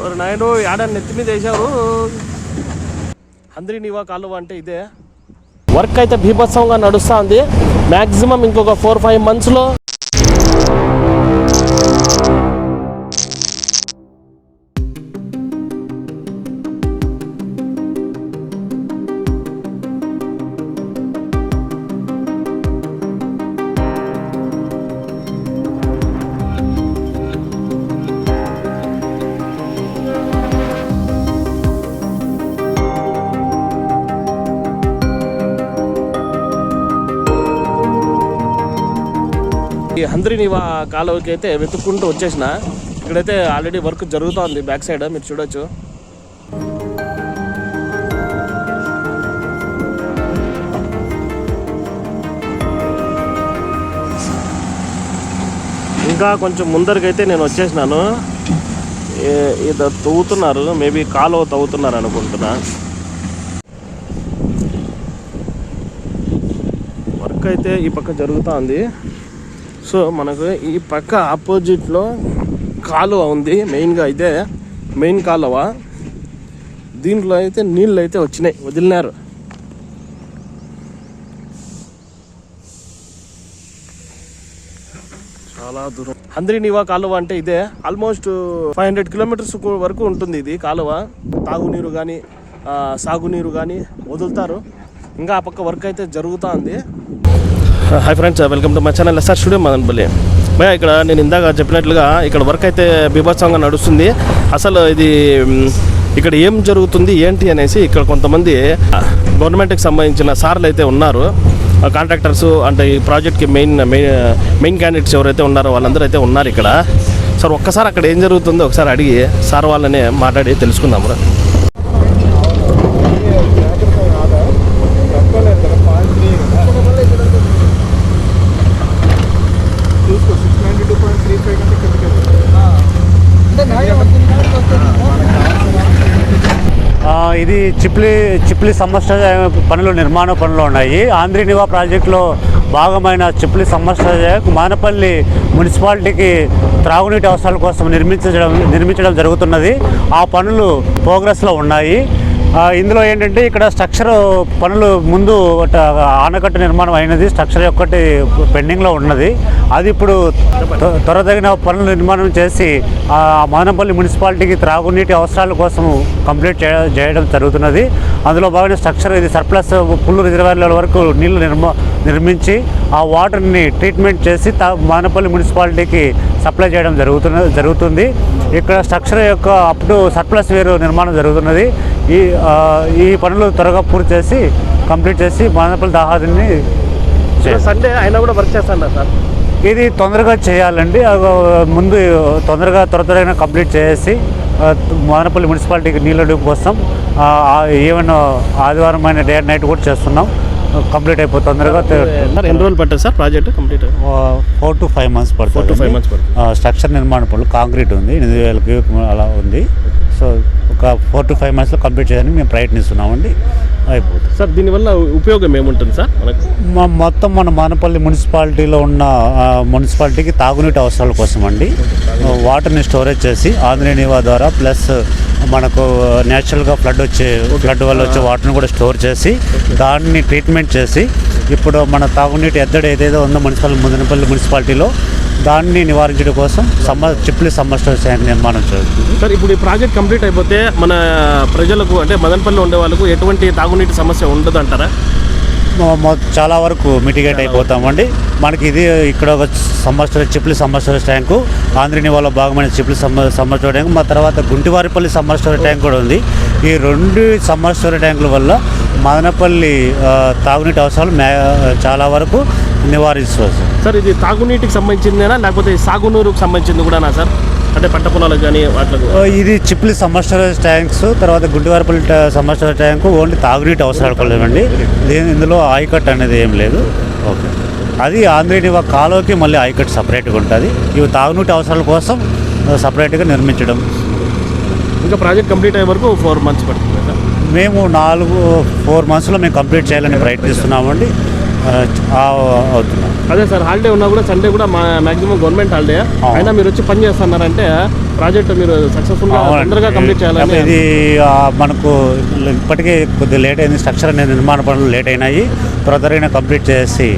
ఓరి నాయన నెత్తి మీద వేశారు. అందరి నివా కాలువ అంటే ఇదే. వర్క్ అయితే భీభత్సంగా నడుస్తుంది. మ్యాక్సిమం ఇంకొక ఫోర్ ఫైవ్ మంత్స్లో ఈ హంద్రి కాలువకి అయితే వెతుక్కుంటూ వచ్చేసిన. ఇక్కడైతే ఆల్రెడీ వర్క్ జరుగుతోంది బ్యాక్ సైడ్ మీరు చూడొచ్చు. ఇంకా కొంచెం ముందరికైతే నేను వచ్చేసినాను. ఇది తవ్వుతున్నారు మేబీ కాలువ తవ్వుతున్నారు అనుకుంటున్నా. వర్క్ అయితే ఈ పక్క జరుగుతూ ఉంది సో మనకు ఈ పక్క ఆపోజిట్లో కాలువ ఉంది మెయిన్గా అయితే మెయిన్ కాలువ. దీంట్లో అయితే నీళ్ళు అయితే వచ్చినాయి వదిలినారు. చాలా దూరం. హంద్రినివా కాలువ అంటే ఇదే ఆల్మోస్ట్ ఫైవ్ హండ్రెడ్ కిలోమీటర్స్ వరకు ఉంటుంది ఇది కాలువ. తాగునీరు కానీ సాగునీరు కానీ వదులుతారు. ఇంకా ఆ పక్క వర్క్ అయితే జరుగుతూ ఉంది hi friends welcome to my channel SR studio Madanapalle భయ ఇక్కడ నేను ఇందాక చెప్పినట్లుగా ఇక్కడ వర్క్ అయితే బీభత్సంగా నడుస్తుంది. అసలు ఇది ఇక్కడ ఏం జరుగుతుంది ఏంటి అనేసి ఇక్కడ కొంతమంది గవర్నమెంట్కి సంబంధించిన సార్లు అయితే ఉన్నారు. కాంట్రాక్టర్స్ అంటే ఈ ప్రాజెక్ట్కి మెయిన్ మెయిన్ మెయిన్ క్యాండిడేట్స్ ఎవరైతే ఉన్నారో వాళ్ళందరూ అయితే ఉన్నారు ఇక్కడ. సార్ ఒక్కసారి అక్కడ ఏం జరుగుతుందో ఒకసారి అడిగి సార్ వాళ్ళనే మాట్లాడి తెలుసుకుందాం ఇది చిప్లి చిప్లి సమస్య పనులు నిర్మాణ పనులు ఉన్నాయి. ఆంధ్రీనివా ప్రాజెక్టులో భాగమైన చిప్లి సమస్య మానపల్లి మున్సిపాలిటీకి త్రాగునీటి అవసరాల కోసం నిర్మించడం నిర్మించడం జరుగుతున్నది. ఆ పనులు ప్రోగ్రెస్లో ఉన్నాయి. ఇందులో ఏంటంటే ఇక్కడ స్ట్రక్చర్ పనులు ముందు ఒక ఆనకట్ట నిర్మాణం అయినది. స్ట్రక్చర్ ఒక్కటి పెండింగ్లో ఉన్నది. అది ఇప్పుడు త్వరదగిన పనులు నిర్మాణం చేసి ఆ మదనపల్లి మున్సిపాలిటీకి త్రాగునీటి అవసరాల కోసం కంప్లీట్ చేయ- చేయడం జరుగుతున్నది. అందులో భాగంగా స్ట్రక్చర్ ఇది సర్ప్లస్ పుల్లు రిజర్వాయర్ల వరకు నీళ్ళు నిర్మ నిర్మించి ఆ వాటర్ని ట్రీట్మెంట్ చేసి తా మదనపల్లి మున్సిపాలిటీకి సప్లై చేయడం జరుగుతున్న జరుగుతుంది. ఇక్కడ స్ట్రక్చర్ యొక్క అప్పుడు సర్ప్లస్ వేరు నిర్మాణం జరుగుతున్నది. ఈ ఈ పనులు త్వరగా పూర్తి చేసి కంప్లీట్ చేసి మదనపల్లి దాహాదిని సండే అయినా కూడా వర్క్ చేస్తాను సార్? ఇది తొందరగా చేయాలండి. ముందు తొందరగా త్వర త్వరగా కంప్లీట్ చేసి ఆ, మదనపల్లి మున్సిపాలిటీకి నీళ్ళ డూపు కోసం ఈవెన్ ఆదివారం అయిన డే అండ్ నైట్ కూడా చేస్తున్నాం. కంప్లీట్ అయిపోతుంది. తొందరగా ఎన్ని రోజులు పట్టారు sir project complete? Four to five months పడుతుంది. to five months పడుతుంది. స్ట్రక్చర్ నిర్మాణ పనులు కాంక్రీట్ ఉంది ఎనిమిది వేలకి అలా ఉంది. సో ఒక ఫోర్ టు ఫైవ్ మంత్స్లో కంప్లీట్ చేయడానికి మేము ప్రయత్నిస్తున్నామండి. అయిపోతుంది. సార్ దీనివల్ల ఉపయోగం ఏముంటుంది సార్ మనకు? మా మొత్తం మన మానపల్లి మున్సిపాలిటీలో ఉన్న మున్సిపాలిటీకి తాగునీటి అవసరాల కోసం అండి వాటర్ని స్టోరేజ్ చేసి ఆంధ్రీ నివా ద్వారా ప్లస్ మనకు న్యాచురల్గా ఫ్లడ్ వచ్చే ఫ్లడ్ వల్ల వచ్చే వాటర్ని కూడా స్టోర్ చేసి దాన్ని ట్రీట్మెంట్ చేసి ఇప్పుడు మన తాగునీటి ఎద్దడి ఏదైతే ఉందో మున్సిపల్ ముదనపల్లి మున్సిపాలిటీలో దాన్ని నివారించడం కోసం సమ్మ చిప్లి సమ్మర్ ట్యాంక్ నిర్మాణం జరుగుతుంది. సార్ ఇప్పుడు ఈ ప్రాజెక్ట్ కంప్లీట్ అయిపోతే మన ప్రజలకు అంటే మదనపల్లి ఉండే వాళ్ళకు ఎటువంటి తాగునీటి సమస్య ఉండదు అంటారా చాలా వరకు మిటిగేట్ అయిపోతామండి. మనకి ఇది ఇక్కడ ఒక summer Chipli summer storage tank ఆంధ్రనివాలో భాగమైన Chipli summer summer storage tank మా తర్వాత గుంటివారిపల్లి సమ్మర్ స్టోరేజ్ ట్యాంక్ కూడా ఉంది. ఈ రెండు సమ్మర్ స్టోరేజ్ ట్యాంకుల వల్ల మదనపల్లి తాగునీటి అవసరాలు మే చాలా వరకు నివారించవచ్చు. సార్ ఇది తాగునీటికి సంబంధించిందేనా? లేకపోతే సాగునీరుకు సంబంధించింది కూడానా సార్? అంటే పంట పొలాలకు కానీ వాటికి ఇది చిప్లి సమ్మర్ స్టోరేజ్ ట్యాంక్స్ తర్వాత గుంటివారిపల్లి టా- సమ్మర్ స్టోరేజ్ ట్యాంకు ఓన్లీ తాగునీటి అవసరాలు కొలేవండి దీని ఇందులో ఆయకట్ అనేది ఏం లేదు. ఓకే. అది ఆంధ్రనివా కాలువకి మళ్ళీ ఆయకట్ సపరేట్గా ఉంటుంది. ఇవి తాగునీటి అవసరాల కోసం సపరేట్గా నిర్మించడం. ఇంకా ప్రాజెక్ట్ కంప్లీట్ అయ్యే వరకు ఫోర్ మంత్స్ పడుతుంది మేము నాలుగు ఫోర్ మంత్స్లో మేము కంప్లీట్ చేయాలని ప్రయత్నిస్తున్నామండి. అవుతున్నాం. అదే సార్ హాలిడే ఉన్నా కూడా సండే కూడా మా మాక్సిమం గవర్నమెంట్ హాలిడే. అయినా మీరు వచ్చి పని చేస్తున్నారంటే ప్రాజెక్ట్ మీరు సక్సెస్ఫుల్గా అవునండి. తొందరగా కంప్లీట్ చేయాలని ఇది మనకు ఇప్పటికే కొద్దిగా లేట్ అయింది స్ట్రక్చర్ అనేది నిర్మాణ పనులు లేట్ అయినాయి. త్వర త్వరగా కంప్లీట్ చేసి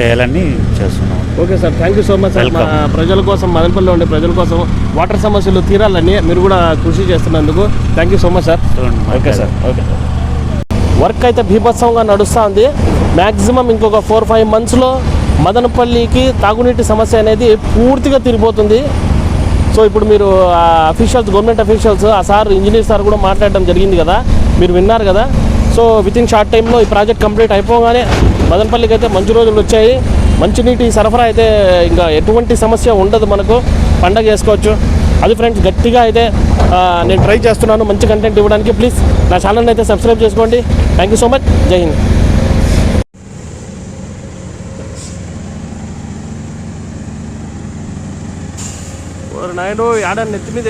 చేయాలని చేస్తున్నాం. Okay sir thank you so much sir. మా. ప్రజల కోసం మదనపల్లిలో ఉండే ప్రజల కోసం వాటర్ సమస్యలు తీరాలని మీరు కూడా కృషి చేస్తున్నందుకు thank you so much sir. Okay sir okay work అయితే భీభత్సంగా నడుస్తూ ఉంది మ్యాక్సిమం ఇంకొక ఫోర్ ఫైవ్ మంత్స్లో మదనపల్లికి తాగునీటి సమస్య అనేది పూర్తిగా తిరిగిపోతుంది. సో ఇప్పుడు మీరు అఫీషియల్స్ గవర్నమెంట్ అఫీషియల్స్ ఆ సార్ ఇంజనీర్ సార్ కూడా మాట్లాడడం జరిగింది కదా. మీరు విన్నారు కదా. సో విత్ ఇన్ షార్ట్ టైంలో ఈ ప్రాజెక్ట్ కంప్లీట్ అయిపోగానే మదనపల్లికి అయితే మంచి రోజులు వచ్చాయి. మంచినీటి సరఫరా అయితే ఇంకా ఎటువంటి సమస్య ఉండదు మనకు. పండగ చేసుకోవచ్చు. అది ఫ్రెండ్స్ గట్టిగా అయితే నేను ట్రై చేస్తున్నాను మంచి కంటెంట్ ఇవ్వడానికి. ప్లీజ్ నా ఛానల్ని అయితే సబ్స్క్రైబ్ చేసుకోండి. థ్యాంక్ యూ సో మచ్ జై హింద్ నాయుడు ఆడ నెత్తి మీద